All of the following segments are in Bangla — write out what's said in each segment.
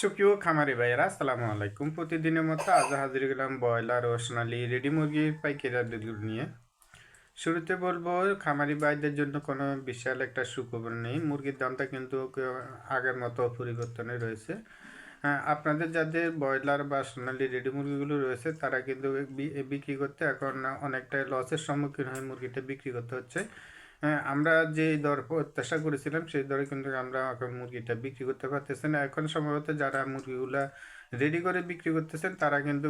সুপ্রিয় খামারি ভাইয়েরা, আসসালামু আলাইকুম। প্রতিদিনের মতো আজ হাজির গেলাম ব্রয়লার ও সোনালি রেডি মুরগির পাইকারি আপডেটগুলো নিয়ে। শুরুতে বলব, খামারি ভাইদের জন্য কোনো বিশাল একটা সুখবর নেই। মুরগির দামটা কিন্তু আগের মতো পরিবর্তনে রয়েছে। আপনাদের যাদের ব্রয়লার বা সোনালি রেডি মুরগিগুলো রয়েছে, তারা কিন্তু বিক্রি করতে এখন অনেকটাই লসের সম্মুখীন হয়ে মুরগিটা বিক্রি করতে হচ্ছে। হ্যাঁ, আমরা যে দর প্রত্যাশা করেছিলাম সেই দরে কিন্তু আমরা এখন মুরগিটা বিক্রি করতে পারতেছি না। এখন সম্ভবত যারা মুরগিগুলা রেডি করে বিক্রি করতেছেন তারা কিন্তু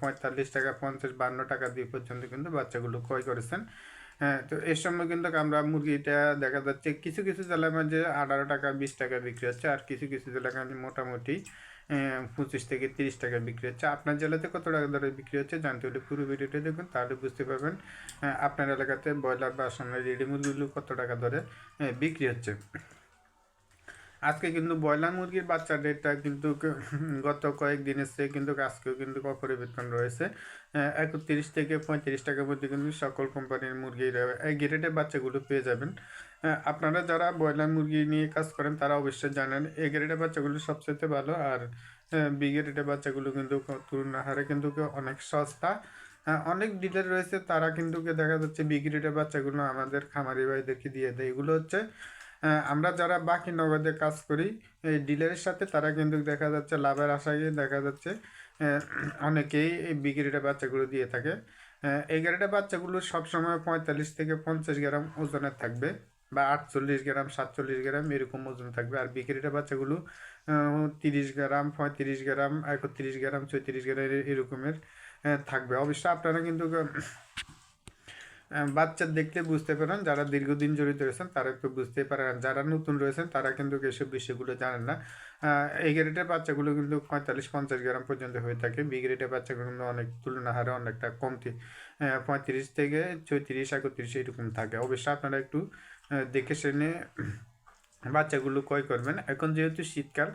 পঁয়তাল্লিশ টাকা পঞ্চাশ বান্ন টাকা দিয়ে পর্যন্ত কিন্তু বাচ্চাগুলো ক্রয় করেছেন। হ্যাঁ তো এর সময় কিন্তু আমরা মুরগিটা দেখা যাচ্ছে কিছু কিছু জেলার মাঝে আঠারো টাকা বিশ টাকা বিক্রি হচ্ছে আর কিছু কিছু মাঝে মোটামুটি পঁচিশ থেকে তিরিশ টাকা বিক্রি হচ্ছে। আপনার জেলাতে কত টাকা দরে বিক্রি হচ্ছে জানতে হলে পুরো ভিডিওটা দেখুন তাহলে বুঝতে পারবেন আহ, আপনার এলাকাতে ব্রয়লার বা সামনে রেডি মুরগিগুলো কত টাকা দরে আহ, বিক্রি হচ্ছে। আজকে কিন্তু ব্রয়লার মুরগির বাচ্চার রেটটা কিন্তু গত কয়েকদিনের চেয়ে কিন্তু আজকেও কিন্তু অপরিবর্তন রয়েছে। একত্রিশ থেকে পঁয়ত্রিশ টাকার মধ্যে কিন্তু সকল কোম্পানির মুরগির আহ, এই গ্রেডের বাচ্চাগুলো পেয়ে যাবেন। আহ, আপনারা যারা ব্রয়লার মুরগি নিয়ে কাজ করেন তারা অবশ্যই জানেন এ গ্রেডের বাচ্চাগুলো সবচেয়ে ভালো। আর বি গ্রেডের বাচ্চাগুলো কিন্তু তুলনা হারে কিন্তু অনেক সস্তা। অনেক ডিলার রয়েছে তারা কিন্তু দেখা যাচ্ছে বি গ্রেডের বাচ্চাগুলো আমাদের খামারি ভাইদেরকে দিয়ে দেয়। এগুলো হচ্ছে আমরা যারা বাকি নগদে কাজ করি এই ডিলারের সাথে তারা কিন্তু দেখা যাচ্ছে লাভের আশায় দেখা যাচ্ছে অনেকেই এই বিক্রিটা বাচ্চাগুলো দিয়ে থাকে। গাড়িটা বাচ্চাগুলো সবসময় পঁয়তাল্লিশ থেকে পঞ্চাশ গ্রাম ওজনের থাকবে। বা আটচল্লিশ গ্রাম সাতচল্লিশ গ্রাম এরকম ওজন থাকবে। আর বিক্রিটা বাচ্চাগুলো তিরিশ গ্রাম পঁয়ত্রিশ গ্রাম একত্রিশ গ্রাম চৌত্রিশ গ্রাম এরকমের থাকবে। অবশ্য আপনারা কিন্তু আহ, বাচ্চা দেখলে বুঝতে পারেন যারা দীর্ঘদিন জড়িত রয়েছেন তারা একটু বুঝতে পারেন। যারা নতুন রয়েছেন তারা কিন্তু এসব বিষয়গুলো জানেন না। এই গ্রেডের বাচ্চাগুলো কিন্তু পঁয়তাল্লিশ পঞ্চাশ গ্রাম পর্যন্ত হয়ে থাকে। বি গ্রেডের বাচ্চাগুলো কিন্তু অনেক তুলনা হারে অনেকটা কমতি। পঁয়ত্রিশ থেকে চৌত্রিশ একত্রিশ এরকম থাকে। অবশ্যই আপনারা একটু দেখে শুনে বাচ্চাগুলো ক্রয় করবেন। এখন যেহেতু শীতকাল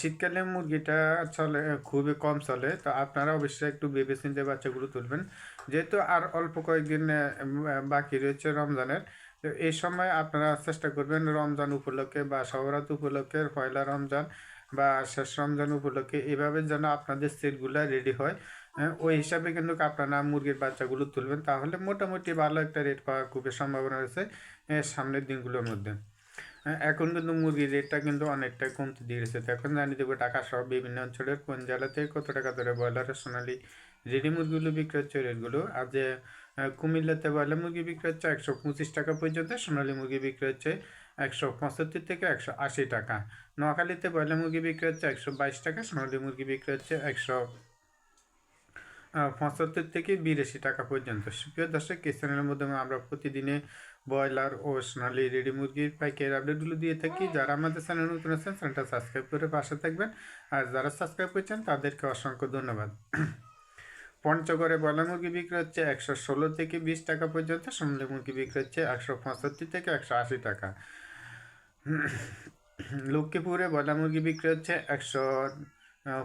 শীতকালে মুরগিটা চলে, খুবই কম চলে, তো আপনারা অবশ্যই একটু ভেবে চিন্তে বাচ্চাগুলো তুলবেন। যেহেতু আর অল্প কয়েকদিন বাকি রয়েছে রমজানের, তো এই সময় আপনারা চেষ্টা করবেন রমজান উপলক্ষে বা সবরাত উপলক্ষে পয়লা রমজান বা শেষ রমজান উপলক্ষে এভাবে যেন আপনাদের সেটগুলো রেডি হয়। আহ, ওই হিসাবে কিন্তু আপনারা মুরগির বাচ্চাগুলো তুলবেন। তাহলে মোটামুটি ভালো একটা রেট পাওয়ার খুবই সম্ভাবনা রয়েছে সামনের দিনগুলোর মধ্যে। হ্যাঁ, এখন কিন্তু মুরগির রেটটা কিন্তু অনেকটাই কমতে দিয়েছে তো এখন জানিয়ে দেবো ঢাকা সহ বিভিন্ন অঞ্চলের কোন জেলাতে কত টাকা ধরে ব্রয়লারের সোনালি রেডি মুরগিগুলো বিক্রি হচ্ছে রেটগুলো আর যে কুমিল্লাতে ব্রয়লার মুরগি বিক্রি হচ্ছে একশো পঁচিশ টাকা পর্যন্ত সোনালি মুরগি বিক্রি হচ্ছে একশো পঁচাত্তর থেকে একশো আশি টাকা। নোয়াখালীতে ব্রয়লার মুরগি বিক্রি হচ্ছে একশো বাইশ টাকা, সোনালি মুরগি বিক্রি হচ্ছে একশো পঁচাত্তর থেকে বিরাশি টাকা পর্যন্ত। সুপ্রিয় দর্শক, এই চ্যানেলের মাধ্যমে আমরা প্রতিদিনে ব্রয়লার ও সোনালি রেডি মুরগির পাইকারি আপডেটগুলো দিয়ে থাকি। যারা আমাদের চ্যানেল নতুন আছেন, চ্যানেলটা সাবস্ক্রাইব করে পাশে থাকবেন। আর যারা সাবস্ক্রাইব করেছেন, তাদেরকে অসংখ্য ধন্যবাদ। পঞ্চগড়ে ব্রয়লার মুরগি বিক্রি হচ্ছে একশো ষোলো থেকে বিশ টাকা পর্যন্ত, সোনালি মুরগি বিক্রি হচ্ছে একশো পঁচাত্তর থেকে একশো আশি টাকা। লক্ষ্মীপুরে বয়লা মুরগি বিক্রি হচ্ছে একশো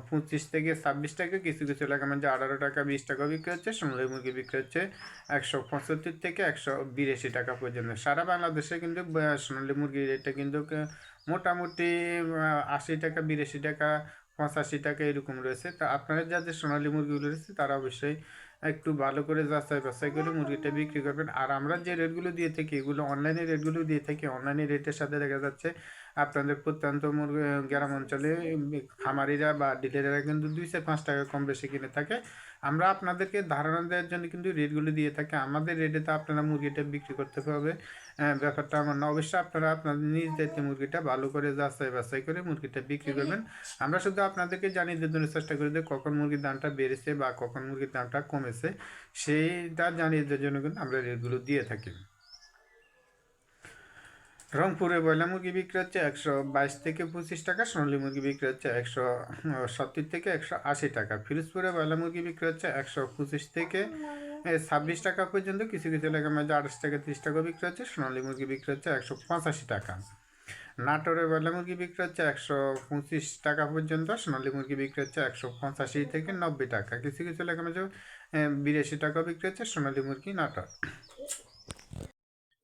পঁচিশ থেকে ছাব্বিশ টাকা, কিছু কিছু এলাকার মধ্যে আঠারো টাকা, বিশ টাকা বিক্রি হচ্ছে সোনালী মুরগি বিক্রি হচ্ছে একশো পঁচাত্তর থেকে একশো বিরাশি টাকা পর্যন্ত। সারা বাংলাদেশে কিন্তু সোনালী মুরগির রেটটা কিন্তু মোটামুটি আশি টাকা, বিরাশি টাকা পঁচাশি টাকা এরকম রয়েছে। তা আপনারা যাদের সোনালি মুরগিগুলো রয়েছে, তারা অবশ্যই একটু ভালো করে যাচাই বাছাই করে মুরগিটা বিক্রি করবেন। আর আমরা যে রেটগুলো দিয়ে থাকি, এগুলো অনলাইনে রেটগুলো দিয়ে থাকি অনলাইনে রেটের সাথে দেখা যাচ্ছে আপনাদের প্রত্যন্ত মুরগি গ্রাম অঞ্চলে খামারিরা বা ডিলাররা কিন্তু দুই চার পাঁচ টাকা কম বেশি কিনে থাকে। আমরা আপনাদেরকে ধারণা দেওয়ার জন্য কিন্তু রেটগুলো দিয়ে থাকি। আমাদের রেটে তো আপনারা মুরগিটা বিক্রি করতে পারবে। ব্যাপারটা আমার না। অবশ্যই আপনারা আপনাদের নিজ দায়িত্বে মুরগিটা ভালো করে যাচাই বাছাই করে মুরগিটা বিক্রি করবেন। আমরা শুধু আপনাদেরকে জানিয়ে দেওয়ার জন্য চেষ্টা করি যে কখন মুরগির দামটা বেড়েছে বা কখন মুরগির দামটা কমেছে। সেইটা জানিয়ে দেওয়ার জন্য কিন্তু আমরা রেটগুলো দিয়ে থাকি। রংপুরে ব্রয়লার মুরগি বিক্রি হচ্ছে একশো বাইশ থেকে পঁচিশ টাকা, সোনালী মুরগি বিক্রি হচ্ছে একশো সত্তর থেকে একশো আশি টাকা। ফিরোজপুরে ব্রয়লার মুরগি বিক্রি হচ্ছে একশো পঁচিশ থেকে ছাব্বিশ টাকা পর্যন্ত, কিছু কিছু এলাকার মধ্যে আঠাশ টাকা তিরিশ টাকা বিক্রি হচ্ছে, সোনালী মুরগি বিক্রি হচ্ছে একশো পঁচাশি টাকা। নাটোরে ব্রয়লার মুরগি বিক্রি হচ্ছে একশো পঁচিশ টাকা পর্যন্ত, সোনালী মুরগি বিক্রি হচ্ছে একশো পঁচাশি থেকে নব্বই টাকা। কিছু কিছু এলাকার মধ্যে বিরাশি টাকা বিক্রি হচ্ছে সোনালী মুরগি নাটোর।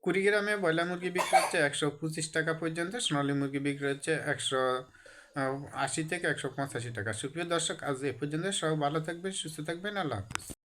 কুড়িগ্রামে ব্রয়লার মুরগি বিক্রি হচ্ছে একশো পঁচিশ টাকা পর্যন্ত, সোনালী মুরগি বিক্রি হচ্ছে একশো আশি থেকে একশো পঁচাশি টাকা। সুপ্রিয় দর্শক, আজ এ পর্যন্ত সব ভালো থাকবেন, সুস্থ থাকবেন, আল্লাহ হাফিজ।